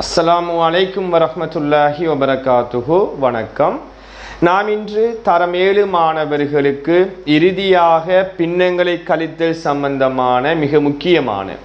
அஸ்ஸலாமு அலைக்கும் வரமத்துல்லாஹி வபரகாத்துஹு. வணக்கம். நாம் இன்று தரமேழு மாணவர்களுக்கு இறுதியாக பின்னங்களை கழித்தல் சம்பந்தமான மிக முக்கியமான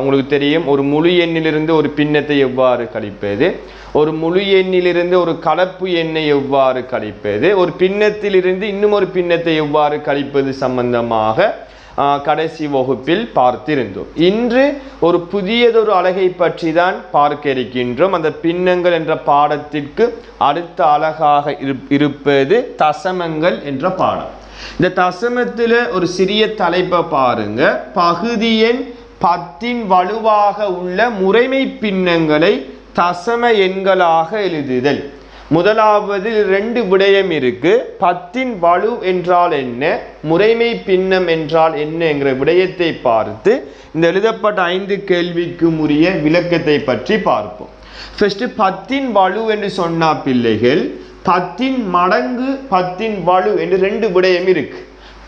உங்களுக்கு தெரியும் ஒரு முழு எண்ணிலிருந்து ஒரு பின்னத்தை எவ்வாறு கழிப்பது? ஒரு முழு எண்ணிலிருந்து ஒரு கலப்பு எண்ணை எவ்வாறு கழிப்பது? ஒரு பின்னத்திலிருந்து இன்னும் ஒரு பின்னத்தை எவ்வாறு கழிப்பது சம்பந்தமாக கடைசி வகுப்பில் பார்த்திருந்தோம். இன்று ஒரு புதியதொரு அழகை பற்றி தான் பார்க்க இருக்கின்றோம். அந்த பின்னங்கள் என்ற பாடத்திற்கு அடுத்த அழகாக இரு- இருப்பது தசமங்கள் என்ற பாடம். இந்த தசமத்தில் ஒரு சிறிய தலைப்பை பாருங்க. பகுதி எண் பத்தின் வலுவாக உள்ள முறைமை பின்னங்களை தசம எண்களாக எழுதுதல். முதலாவது ரெண்டு விடயம் இருக்கு. பத்தின் வலு என்றால் என்ன? முறைமை பின்னம் என்றால் என்னங்கிற விடயத்தை பார்த்து இந்த எழுதப்பட்ட ஐந்து கேள்விக்கும் உரிய விளக்கத்தை பற்றி பார்ப்போம். ஃபர்ஸ்ட் பத்தின் வலு என்று சொன்னா பிள்ளைகள் பத்தின் மடங்கு பத்தின் வலு என்று ரெண்டு விடயம் இருக்கு.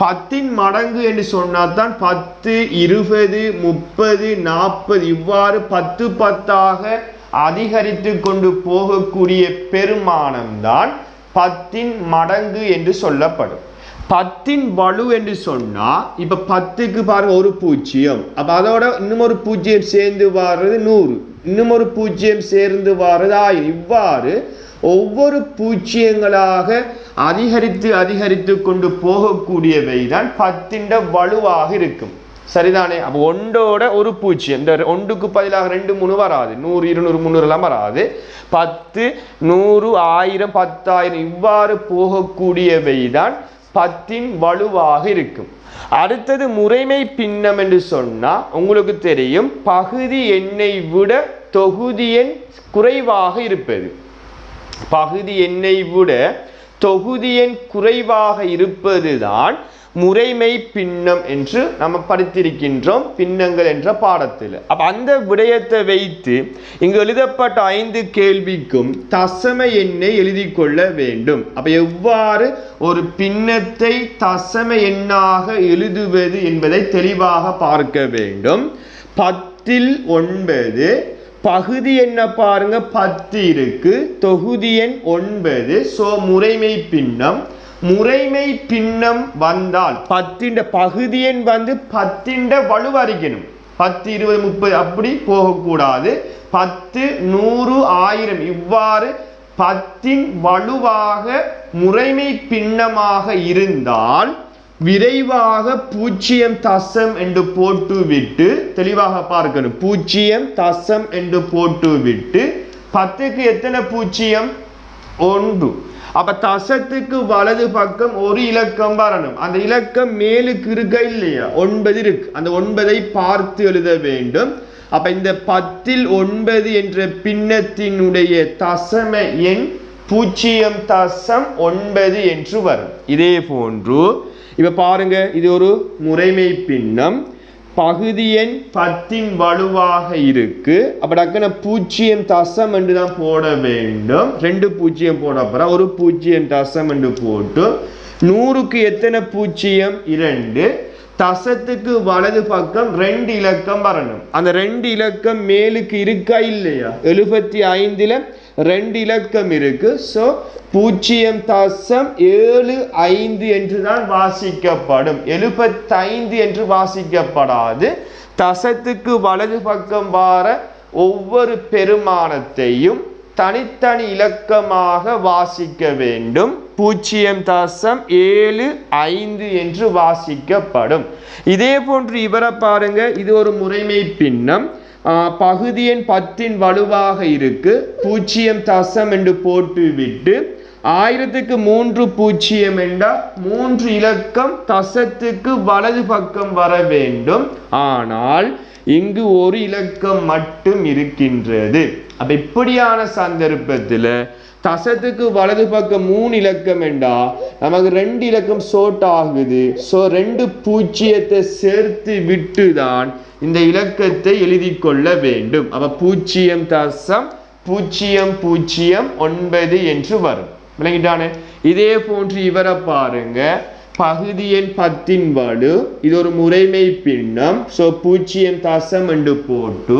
பத்தின் மடங்கு என்று சொன்னால் தான் பத்து இருபது முப்பது நாற்பது இவ்வாறு பத்து பத்தாக அதிகரித்து கொண்டு போகக்கூடிய பெருமானம்தான் பத்தின் மடங்கு என்று சொல்லப்படும். பத்தின் வலு என்று சொன்னா இப்ப பத்துக்கு பாருங்க ஒரு பூஜ்ஜியம். அப்ப அதோட இன்னும் ஒரு பூஜ்ஜியம் சேர்ந்து வர்றது நூறு. இன்னும் ஒரு பூஜ்ஜியம் சேர்ந்து வர்றது ஆயிரம். இவ்வாறு ஒவ்வொரு பூஜ்ஜியங்களாக அதிகரித்து அதிகரித்து கொண்டு போகக்கூடியவை தான் பத்தின் வலுவாக இருக்கும். சரிதானே? அப்போ ஒன்றோட ஒரு பூச்சி இந்த ஒன்றுக்கு பதிலாக ரெண்டு மூணு வராது. நூறு இருநூறு முந்நூறுலாம் வராது. பத்து நூறு ஆயிரம் பத்தாயிரம் இவ்வாறு போகக்கூடியவை தான் பத்தின் வலுவாக இருக்கும். அடுத்தது முறைமை பின்னம் என்று சொன்னா உங்களுக்கு தெரியும் பகுதி எண்ணை விட தொகுதி எண் குறைவாக இருப்பது. பகுதி எண்ணை விட தொகுதி எண் குறைவாக இருப்பதுதான் முறைமை பின்னம் என்று நம்ம படித்திருக்கின்றோம் பின்னங்கள் என்ற பாடத்தில். அப்போ அந்த விடயத்தை வைத்து இங்கு எழுதப்பட்ட ஐந்து கேள்விக்கும் தசம எண்ணை எழுதி கொள்ள வேண்டும். அப்போ எவ்வாறு ஒரு பின்னத்தை தசம எண்ணாக எழுதுவது என்பதை தெளிவாக பார்க்க வேண்டும். பத்தில் ஒன்பது பகுதி என்ன பாருங்க பத்து இருக்கு. தொகுதி எண் ஒன்பது சோ முறைமை பின்னம். முறைமை பின்னம் வந்தால் பத்தின் பகுதி எண் வந்து பத்தின் வலுவறிக்கணும் பத்து இருபது முப்பது அப்படி போகக்கூடாது. பத்து நூறு ஆயிரம் இவ்வாறு பத்தின் வலுவாக முறைமை பின்னமாக இருந்தால் விரைவாக பூஜ்ஜியம் தசம் என்று போட்டு விட்டு தெளிவாக பார்க்கணும். பூஜ்ஜியம் தசம் என்று போட்டு விட்டு பத்துக்கு எத்தனை பூஜ்ஜியம் ஒன்று. அப்ப தசத்துக்கு வலது பக்கம் ஒரு இலக்கம் வரணும். அந்த இலக்கம் மேலுக்கு இருக்க இல்லையா? ஒன்பது இருக்கு. அந்த ஒன்பதை பார்த்து எழுத வேண்டும். அப்ப இந்த பத்தில் ஒன்பது என்ற பின்னத்தினுடைய தசம எண் பூஜ்ஜியம் தசம் ஒன்பது என்று வரும். இதே போன்று இப்ப பாருங்க இது ஒரு முறைமை பின்னம். பகுதி எண் பத்தின் வலுவாக இருக்கு. அப்ப டக்குன பூஜ்ஜியம் தசம் என்று தான் போட வேண்டும். ரெண்டு பூஜ்ஜியம் போட ஒரு பூஜ்ஜியம் தசம் என்று போட்டு நூறுக்கு எத்தனை பூஜ்ஜியம் இரண்டு. தசத்துக்கு வலது பக்கம் ரெண்டு இலக்கம் வரணும். அந்த ரெண்டு இலக்கம் மேலுக்கு இருக்கா இல்லையா? எழுபத்தி ஐந்தில் ரெண்டு இலக்கம் இருக்கு. ஸோ பூஜ்ஜியம் தசம் ஏழு ஐந்து என்று தான் வாசிக்கப்படும். எழுபத்தைந்து என்று வாசிக்கப்படாது. தசத்துக்கு வலது பக்கம் வார ஒவ்வொரு பெருமானத்தையும் தனித்தனி இலக்கமாக வாசிக்க வேண்டும். பூஜ்ஜியம் தசம் ஏழு ஐந்து என்று வாசிக்கப்படும். இதே போன்று இவரை பாருங்க இது ஒரு முறைமை பின்னம். பகுதியின் பத்தின் வலுவாக இருக்கு. பூஜ்ஜியம் தசம் என்று போட்டுவிட்டு ஆயிரத்துக்கு மூன்று பூஜ்ஜியம் என்றால் மூன்று இலக்கம் தசத்துக்கு வலது பக்கம் வர வேண்டும். ஆனால் இங்கு ஒரு இலக்கம் மட்டும் இருக்கின்றது. அப்ப இப்படியான சந்தர்ப்பத்தில் தசத்துக்கு வலது பக்கம் மூணு இலக்கம் என்றா நமக்கு ரெண்டு இலக்கம் சோட் ஆகுது. ஸோ ரெண்டு பூஜ்ஜியத்தை சேர்த்து விட்டு தான் இந்த இலக்கத்தை எழுதி கொள்ள வேண்டும். அப்ப பூஜ்ஜியம் தசம் பூஜ்ஜியம் பூஜ்ஜியம் ஒன்பது என்று வரும். விளங்கிட்டானே? இதே போன்று இவரை பாருங்க. பகுதியின் பத்தின் வடு இது ஒரு முறைமை பின்னம். ஸோ பூச்சியம் தசம் என்று போட்டு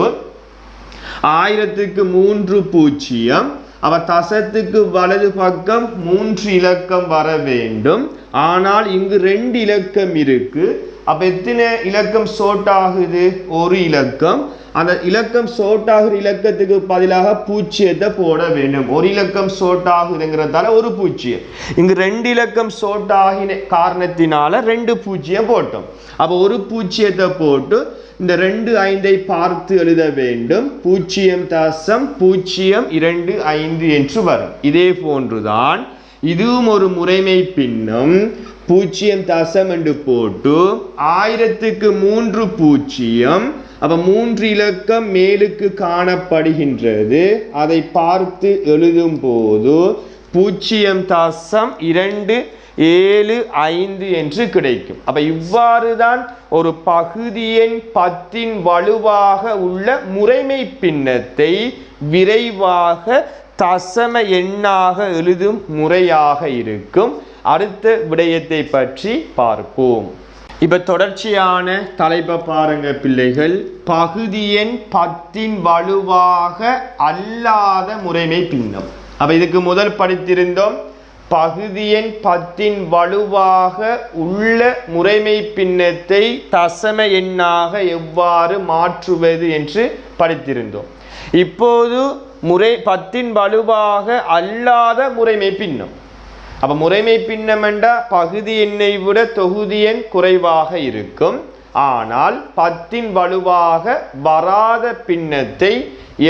ஆயிரத்துக்கு மூன்று பூஜ்ஜியம். அவ தசத்துக்கு வலது பக்கம் மூன்று இலக்கம் வர வேண்டும். ஆனால் இங்கு ரெண்டு இலக்கம் இருக்கு. அப்ப எத்தனை இலக்கம் சோட் ஆகுது ஒரு இலக்கம். அந்த இலக்கம் சோட் ஆகுற இலக்கத்துக்கு பதிலாக பூச்சியத்தை போட வேண்டும். ஒரு இலக்கம் சோட் ஆகுதுங்கிறதால ஒரு பூச்சியம். இங்கு ரெண்டு இலக்கம் சோட் ஆகின காரணத்தினால ரெண்டு பூஜ்ஜியம் போட்டோம். அப்ப ஒரு பூஜ்ஜியத்தை போட்டு இந்த ரெண்டு ஐந்தை பார்த்து எழுத வேண்டும். பூஜ்ஜியம் தசம் பூஜ்ஜியம் இரண்டு ஐந்து என்று வரும். இதே போன்றுதான் இதுவும் ஒரு முறைமை பின்னம். பூஜ்ஜியம் தசம் என்று போட்டு ஆயிரத்துக்கு மூன்று பூஜ்ஜியம் அப்ப மூன்று இலக்கம் மேலுக்கு காணப்படுகின்றது. அதை பார்த்து எழுதும் போது பூஜ்ஜியம் தசம் இரண்டு ஏழு ஐந்து என்று கிடைக்கும். அப்ப இவ்வாறு தான் ஒரு பகுதியின் பத்தின் வலுவாக உள்ள முறைமை பின்னத்தை விரைவாக தசம எண்ணாக எழுதும் முறையாக இருக்கும். அடுத்த விடயத்தை பற்றி பார்ப்போம். இப்ப தொடர்ச்சியான தலைப்பை பாருங்க பிள்ளைகள். பகுதியின் பத்தின் வலுவாக அல்லாத முறைமை பின்னம். அப்ப இதுக்கு முதல் படித்திருந்தோம். பகுதியின் பத்தின் வலுவாக உள்ள முறைமை பின்னத்தை தசம எண்ணாக எவ்வாறு மாற்றுவது என்று படித்திருந்தோம். இப்போது முறை பத்தின் வலுவாக அல்லாத முறைமை பின்னம். அப்போ முறைமை பின்னம் என்றால் பகுதி எண்ணை விட தொகுதி எண் குறைவாக இருக்கும். ஆனால் பத்தின் வலுவாக வராத பின்னத்தை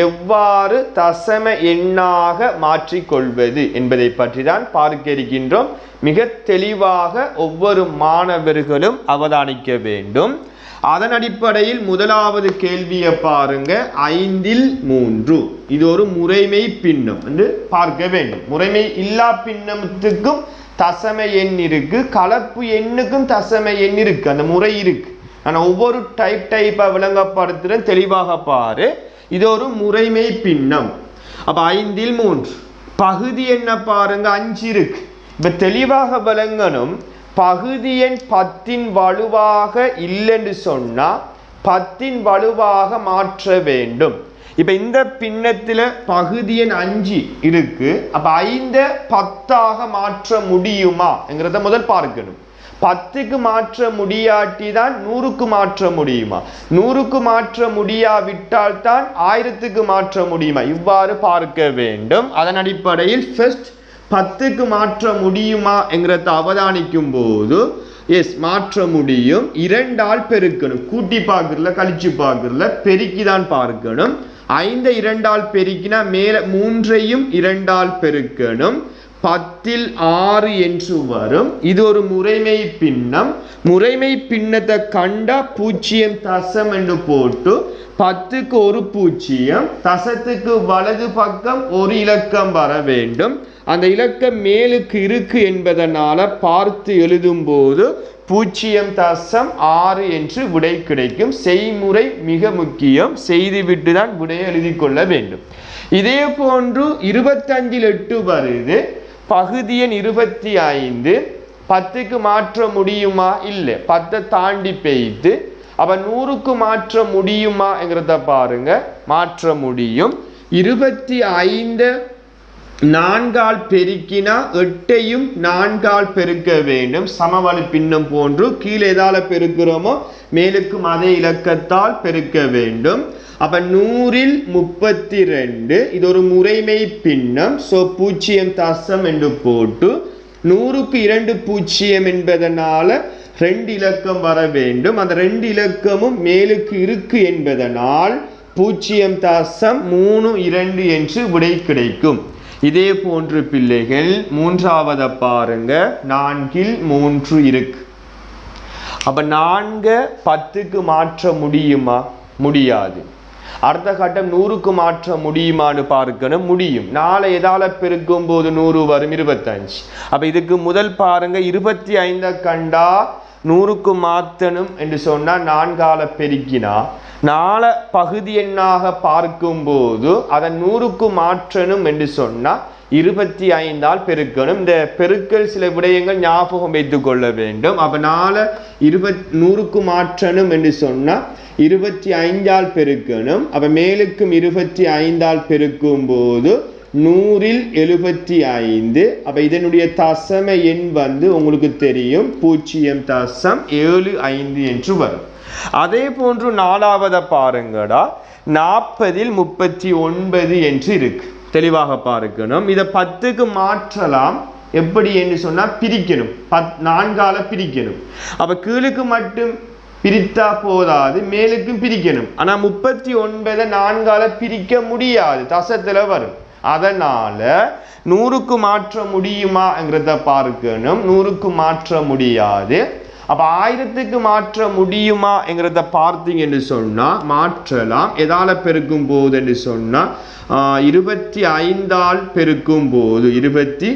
எவ்வாறு தசம எண்ணாக மாற்றிக்கொள்வது என்பதை பற்றி தான் பார்க்க இருக்கின்றோம். மிக தெளிவாக ஒவ்வொரு மாணவர்களும் அவதானிக்க வேண்டும். அதன் அடிப்படையில் முதலாவது கேள்வியை பாருங்க. ஐந்தில் மூன்று. இது ஒரு முறைமை பின்னம் என்று பார்க்க வேண்டும். முறைமை இல்லா பின்னத்துக்கும் தசம எண் இருக்கு. கலப்பு எண்ணுக்கும் தசம எண் இருக்கு. அந்த முறை இருக்கு. ஆனால் ஒவ்வொரு டைப் டைப்பை விளங்கப்படுத்துறேன். தெளிவாக பாரு. இது ஒரு முறைமை பின்னம். அப்ப ஐந்தில் மூன்று. பகுதி என்ன பாருங்க? அஞ்சு இருக்கு. இப்ப தெளிவாக விளங்கணும். பகுதியின் பத்தின் வலுவாக இல்லைன்னு சொன்னால் பத்தின் வலுவாக மாற்ற வேண்டும். இப்போ இந்த பின்னத்துல பகுதியின் அஞ்சு இருக்கு. அப்போ ஐந்தை பத்தாக மாற்ற முடியுமாங்கிறத முதல் பார்க்கணும். பத்துக்கு மாற்ற முடியாட்டி தான் நூறுக்கு மாற்ற முடியுமா? நூறுக்கு மாற்ற முடியாவிட்டால் தான் ஆயிரத்துக்கு மாற்ற முடியுமா? இவ்வாறு பார்க்க வேண்டும். அதன் அடிப்படையில் ஃபர்ஸ்ட் பத்துக்கு மாற்ற முடியுமா என்கிறத அவதானிக்கும் போது எஸ் மாற்ற முடியும். இரண்டால் பெருக்கணும். கூட்டி பார்க்கறதுல கழிச்சு பார்க்கறதுல பெருக்கி தான் பார்க்கணும். ஐந்து இரண்டால் பெருக்கினா மேல மூன்றையும் இரண்டால் பெருக்கணும். பத்தில் ஆறு என்று வரும். இது ஒரு முறைமை பின்னம். முறைமை பின்னத்தை கண்டா பூஜ்ஜியம் தசம் என்று போட்டு பத்துக்கு ஒரு பூஜ்ஜியம் தசத்துக்கு வலது பக்கம் ஒரு இலக்கம் வர வேண்டும். அந்த இலக்கம் மேலுக்கு இருக்கு என்பதனால பார்த்து எழுதும் போது பூஜ்ஜியம் தசம் ஆறு என்று விடை கிடைக்கும். செய்முறை மிக முக்கியம். செய்துவிட்டு தான் விடையை எழுதி கொள்ள வேண்டும். இதே போன்று இருபத்தஞ்சில் எட்டு வருது. பகுதியன் இருபத்தி ஐந்து பத்துக்கு மாற்ற முடியுமா? இல்லை. பத்தை தாண்டி பெய்து அப்போ நூறுக்கு மாற்ற முடியுமாங்கிறத பாருங்க. மாற்ற முடியும். இருபத்தி ஐந்து நான்கால் பெருக்கினா எட்டையும் நான்கால் பெருக்க வேண்டும். சமவழி பின்னம் போன்று கீழே எதால பெருக்கிறோமோ மேலுக்கும் அதே இலக்கத்தால் பெருக்க வேண்டும். அப்ப நூறில் முப்பத்தி ரெண்டு இது ஒரு முறைமை பின்னம். சோ பூஜ்ஜியம் தசம் என்று போட்டு நூறுக்கு இரண்டு பூஜ்ஜியம் என்பதனால ரெண்டு இலக்கம் வர வேண்டும். அந்த ரெண்டு இலக்கமும் மேலுக்கு இருக்கு என்பதனால் பூஜ்ஜியம் தசம் மூணு இரண்டு என்று விடை கிடைக்கும். இதே போன்று பிள்ளைகள் மூன்றாவதை பாருங்க நான்கில் மூன்று இருக்கு. அப்ப நான்கு பத்துக்கு மாற்ற முடியுமா? முடியாது. அடுத்த கட்டம் நூறுக்கு மாற்ற முடியுமான்னு பார்க்கணும் முடியும். நாளை எதால பெருக்கும் போது நூறு வரும் இருபத்தஞ்சு. அப்ப இதுக்கு முதல் பாருங்க இருபத்தி ஐந்த கண்டா நூறுக்கு மாற்றணும் என்று சொன்னால் நான்கால பெருக்கினா நால பகுதி எண்ணாக பார்க்கும்போது அதன் நூறுக்கு மாற்றணும் என்று சொன்னால் இருபத்தி ஐந்தால் பெருக்கணும். இந்த பெருக்கல் சில விடயங்கள் ஞாபகம் வைத்து கொள்ள வேண்டும். அப்ப நால இருபத் நூறுக்கு மாற்றணும் என்று சொன்னால் இருபத்தி ஐந்தால் பெருக்கணும். அப்ப மேலுக்கும் இருபத்தி ஐந்தால் பெருக்கும் போது நூறில் எழுபத்தி ஐந்து. அப்போ இதனுடைய தசம எண் வந்து உங்களுக்கு தெரியும். பூஜ்ஜியம் தசம் ஏழு ஐந்து என்று வரும். அதே போன்று நாலாவதை பாருங்கடா. நாற்பதில் முப்பத்தி ஒன்பது என்று இருக்கு. தெளிவாக பார்க்கணும். இதை பத்துக்கு மாற்றலாம். எப்படி என்று சொன்னால் பிரிக்கணும். பத் நான்கால பிரிக்கணும். அப்போ கீழுக்கு மட்டும் பிரித்தா போதாது மேலுக்கும் பிரிக்கணும். ஆனால் முப்பத்தி ஒன்பதை நான்கால பிரிக்க முடியாது. தசத்தில் வரும். அதனால் நூறுக்கு மாற்ற முடியுமாங்கிறத பார்க்கணும். நூறுக்கு மாற்ற முடியாது. அப்போ ஆயிரத்துக்கு மாற்ற முடியுமா எங்கிறதை பார்த்தீங்கன்னு சொன்னா மாற்றலாம். எதால் பெருக்கும் போது என்று சொன்னால் ஆஹ், இருபத்தி ஐந்தால் பெருக்கும் போது இருபத்தி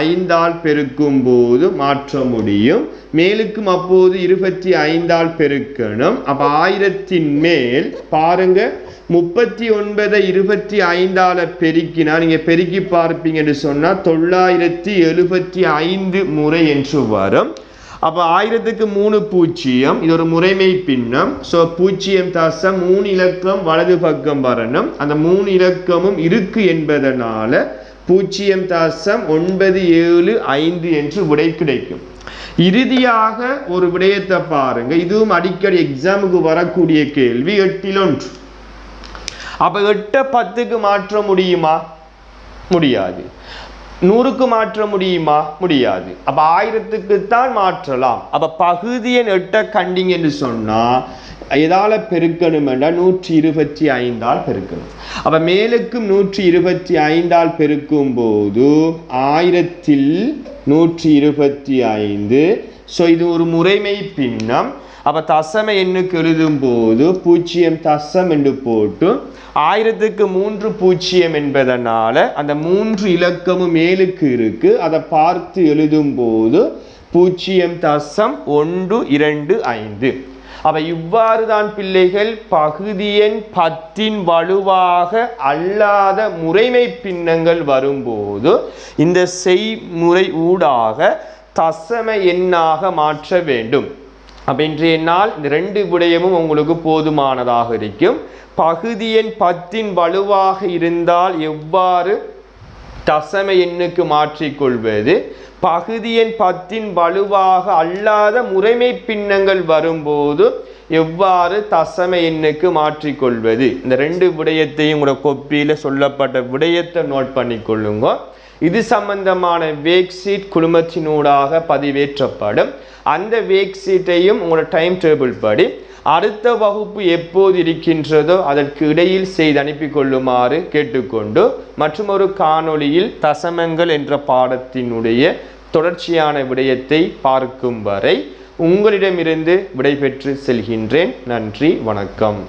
ஐந்தால் பெருக்கும் போது மாற்ற முடியும். மேலுக்கும் அப்போது இருபத்தி ஐந்தால் பெருக்கணும். அப்போ ஆயிரத்தின் மேல் பாருங்க முப்பத்தி ஒன்பதை இருபத்தி ஐந்தால பெருக்கினா நீங்க பெருக்கி பார்ப்பீங்கன்னு சொன்னா தொள்ளாயிரத்தி எழுபத்தி ஐந்து முறை என்று வரும். அப்போ ஆயிரத்துக்கு மூணு பூஜ்ஜியம் இது ஒரு முறைமை பின்னம். ஸோ பூஜ்ஜியம் தசம் மூணு இலக்கம் வலது பக்கம் வரணும். அந்த மூணு இலக்கமும் இருக்கு என்பதனால பூஜ்ஜியம் தாசம் ஒன்பது ஏழு ஐந்து என்று விடை கிடைக்கும். இறுதியாக ஒரு விடயத்தை பாருங்க. இதுவும் அடிக்கடி எக்ஸாமுக்கு வரக்கூடிய கேள்வி எட்டில் ஒன்று. அப்ப எட்ட பத்துக்கு மாற்ற முடியுமா? முடியாது. நூறுக்கு மாற்ற முடியுமா? முடியாது. அப்ப ஆயிரத்துக்கு தான் மாற்றலாம். அப்ப பகுதியை எட்ட கண்டிங் என்று சொன்னா எதால பெருக்கணும் என்றால் நூற்றி இருபத்தி ஐந்தால் பெருக்கணும். அப்ப மேலுக்கும் நூற்றி இருபத்தி ஐந்தால் பெருக்கும் போது ஆயிரத்தில் நூற்றி இருபத்தி ஐந்து ஸோ இது ஒரு முறைமை பின்னம். அப்போ தசம எண்ணுக்கு எழுதும் போது பூஜ்ஜியம் தசம் என்று போட்டு ஆயிரத்துக்கு மூன்று பூஜ்ஜியம் என்பதனால அந்த மூன்று இலக்கமும் மேலுக்கு இருக்கு. அதை பார்த்து எழுதும் போது பூஜ்ஜியம் தசம் ஒன்று இரண்டு ஐந்து. அப்போ இவ்வாறு தான் பிள்ளைகள் பகுதியின் பத்தின் வலுவாக அல்லாத முறைமை பின்னங்கள் வரும்போது இந்த செய்முறை ஊடாக தசம எண்ணாக மாற்ற வேண்டும். அப்படின்ற இன்றைய நாள் இந்த ரெண்டு விடயமும் உங்களுக்கு போதுமானதாக இருக்கும். பகுதியின் பத்தின் வலுவாக இருந்தால் எவ்வாறு தசம எண்ணுக்கு மாற்றிக்கொள்வது? பகுதியின் பத்தின் வலுவாக அல்லாத முறைமை பின்னங்கள் வரும்போது எவ்வாறு தசம எண்ணுக்கு மாற்றிக்கொள்வது? இந்த ரெண்டு விடயத்தையும் உங்களோட கொப்பியில் சொல்லப்பட்ட விடயத்தை நோட் பண்ணிக்கொள்ளுங்க. இது சம்பந்தமான வேக் சீட் குழுமத்தினூடாக பதிவேற்றப்படும். அந்த வேக் சீட்டையும் உங்களோட டைம் டேபிள் படி அடுத்த வகுப்பு எப்போது இருக்கின்றதோ அதற்கு இடையில் செய்து அனுப்பி கொள்ளுமாறு கேட்டுக்கொண்டு மற்றும் ஒரு காணொளியில் தசமங்கள் என்ற பாடத்தினுடைய தொடர்ச்சியான விடயத்தை பார்க்கும் வரை உங்களிடமிருந்து விடைபெற்று செல்கின்றேன். நன்றி வணக்கம்.